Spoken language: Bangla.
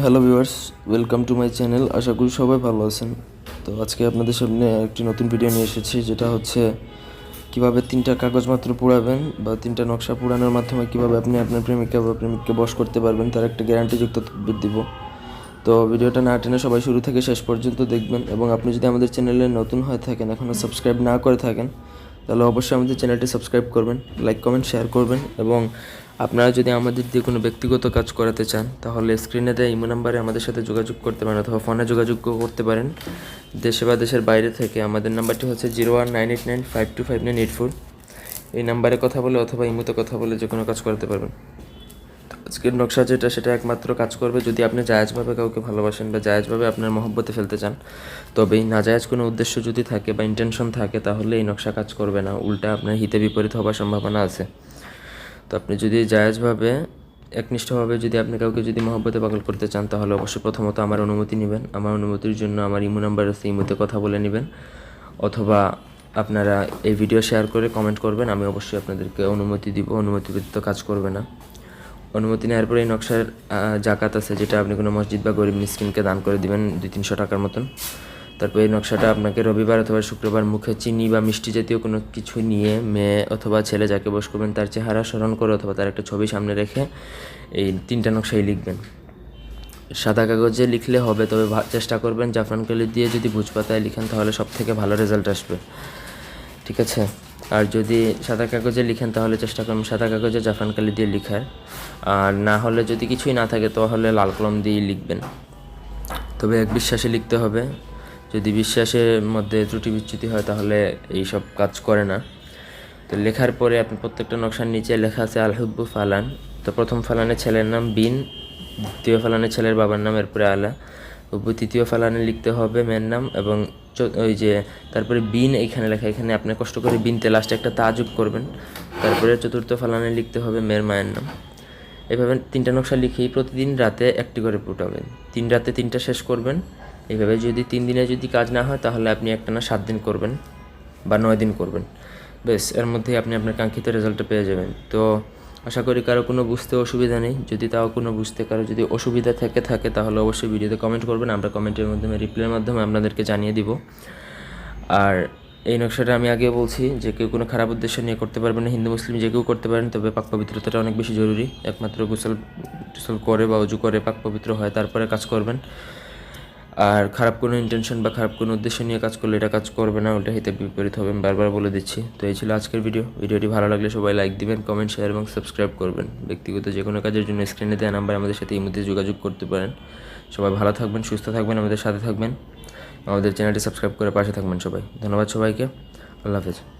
Hello viewers welcome to my channel আশা করি সবাই ভালো আছেন। তো আজকে আপনাদের সামনে একটি নতুন ভিডিও নিয়ে এসেছি, যেটা হচ্ছে কীভাবে তিনটা কাগজ মাত্র পুরাবেন বা তিনটা নকশা পুরানোর মাধ্যমে কীভাবে আপনি আপনার প্রেমিকা বা প্রেমিককে বশ করতে পারবেন, তার একটা গ্যারান্টিযুক্ত দিব। তো ভিডিওটা না টেনে সবাই শুরু থেকে শেষ পর্যন্ত দেখবেন এবং আপনি যদি আমাদের চ্যানেলে নতুন হয়ে থাকেন এখনও সাবস্ক্রাইব না করে থাকেন তাহলে অবশ্যই আমাদের চ্যানেলটি সাবস্ক্রাইব করবেন, লাইক, কমেন্ট, শেয়ার করবেন এবং আপনারা যদি আমাদের দিয়ে কোনো ব্যক্তিগত কাজ করাতে চান, তাহলে স্ক্রিনে দেওয়া ইমো নাম্বারে আমাদের সাথে যোগাযোগ করতে পারেন অথবা ফোনে যোগাযোগ করতে পারেন। দেশে বা দেশের বাইরে থেকে আমাদের নাম্বারটি হচ্ছে zero one nine eight nine five two five nine eight four এই নাম্বারে কথা বলে অথবা ইমোতে কথা বলে যে কোনো কাজ করাতে পারবেন। আজকের নকশা যেটা, সেটা একমাত্র কাজ করবে যদি আপনি জায়েজভাবে কাউকে ভালোবাসেন বা জায়েজভাবে আপনার মহব্বতে ফেলতে চান। তবে তবেই নাজায়েজ কোনো উদ্দেশ্য যদি থাকে বা ইন্টেনশন থাকে, তাহলে এই নকশা কাজ করবে না। উল্টা আপনার হিতে বিপরীত হওয়ার সম্ভাবনা আছে। তো আপনি যদি জায়াজভাবে, একনিষ্ঠভাবে যদি আপনি কাউকে যদি মহব্বতে পাগল করতে চান, তাহলে অবশ্যই প্রথমত আমার অনুমতি নেবেন। আমার অনুমতির জন্য আমার ইমো নাম্বার আছে, ইমোতে কথা বলে নেবেন। অথবা আপনারা এই ভিডিও শেয়ার করে কমেন্ট করবেন। আমি অবশ্যই আপনাদেরকে অনুমতি দিব অনুমতি ব্যতীত কাজ করবে না। অনুমতি নেওয়ার পরে এই নকশার জাকাত আছে, যেটা আপনি কোনো মসজিদ বা গরিব মিসকিনকে দান করে দিবেন দুই তিনশো টাকার মতন। তারপর এই নকশাটা আপনাকে রবিবার অথবা শুক্রবার মুখে চিনি বা মিষ্টি জাতীয় কোনো কিছু নিয়ে মেয়ে অথবা ছেলে যাকে বস করবেন, তার চেহারা স্মরণ করে অথবা তার একটা ছবি সামনে রেখে এই তিনটা নকশাই লিখবেন। সাদা কাগজে লিখলে হবে, তবে চেষ্টা করবেন জাফরান কালি দিয়ে যদি ভুজ পাতায় লিখেন, তাহলে সব থেকে ভালো রেজাল্ট আসবে। ঠিক আছে? আর যদি সাদা কাগজে লিখেন, তাহলে চেষ্টা করুন সাদা কাগজে জাফরান কালি দিয়ে লিখার। আর না হলে যদি কিছুই না থাকে, তাহলে লাল কলম দিয়েই লিখবেন। তবে এক বিশ্বাসে লিখতে হবে। যদি বিশ্বাসের মধ্যে ত্রুটি বিচ্যুতি হয়, তাহলে এই সব কাজ করে না। তো লেখার পরে আপনি প্রত্যেকটা নকশার নিচে লেখা আছে, আলহুব্বু ফালান। তো প্রথম ফালানে ছেলের নাম বিন, দ্বিতীয় ফালানে ছেলের বাবার নাম এরপরে আলা। তৃতীয় ফালানে লিখতে হবে মেয়ের নাম এবং ওই যে তারপরে বিন এইখানে লেখা, এখানে আপনি কষ্ট করে বিনতে লাস্টে একটা তাজুব করবেন। তারপরে চতুর্থ ফালানে লিখতে হবে মেয়ের মায়ের নাম। এভাবে তিনটা নকশা লিখেই প্রতিদিন রাতে একটি করে ফুটাবেন তিন রাতে তিনটা শেষ করবেন। এইভাবে যদি তিন দিনে যদি কাজ না হয়, তাহলে আপনি একটানা সাত দিন করবেন বা নয় দিন করবেন। বেশ এর মধ্যেই আপনি আপনার কাঙ্ক্ষিত রেজাল্টটা পেয়ে যাবেন। তো আশা করি কারও কোনো বুঝতে অসুবিধা নেই। যদি তাও কোনো বুঝতে, কারও যদি অসুবিধা থেকে থাকে, তাহলে অবশ্যই ভিডিওতে কমেন্ট করবেন। আমরা কমেন্টের মাধ্যমে রিপ্লাইয়ের মাধ্যমে আপনাদেরকে জানিয়ে দিব। আর এই নকশাটা আমি আগে বলছি যে কেউ কোনো খারাপ উদ্দেশ্য নিয়ে করতে পারবেন না। হিন্দু, মুসলিম যে কেউ করতে পারেন, তবে পাক পবিত্রতাটা অনেক বেশি জরুরি। একমাত্র গোসল টোসল করে বা উজু করে পাক পবিত্র হয়, তারপরে কাজ করবেন। আর খারাপ কোনো ইন্টেনশন বা খারাপ কোনো উদ্দেশ্য নিয়ে কাজ করলে এটা কাজ করবে না ওটা হিতে বিপরীত হবে, আমি বারবার বলে দিচ্ছি। তো এই ছিল আজকের ভিডিও ভিডিওটি ভালো লাগলে সবাই লাইক দিবেন কমেন্ট শেয়ার এবং সাবস্ক্রাইব করবেন। ব্যক্তিগত যে কোনো কাজের জন্য স্ক্রিনে দেওয়া নাম্বার আমাদের সাথে মধ্যে যোগাযোগ করতে পারেন। সবাই ভালো থাকবেন, সুস্থ থাকবেন, আমাদের সাথে থাকবেন। আমাদের চ্যানেলটি সাবস্ক্রাইব করে পাশে থাকবেন সবাই। ধন্যবাদ সবাইকে। আল্লাহ হাফেজ।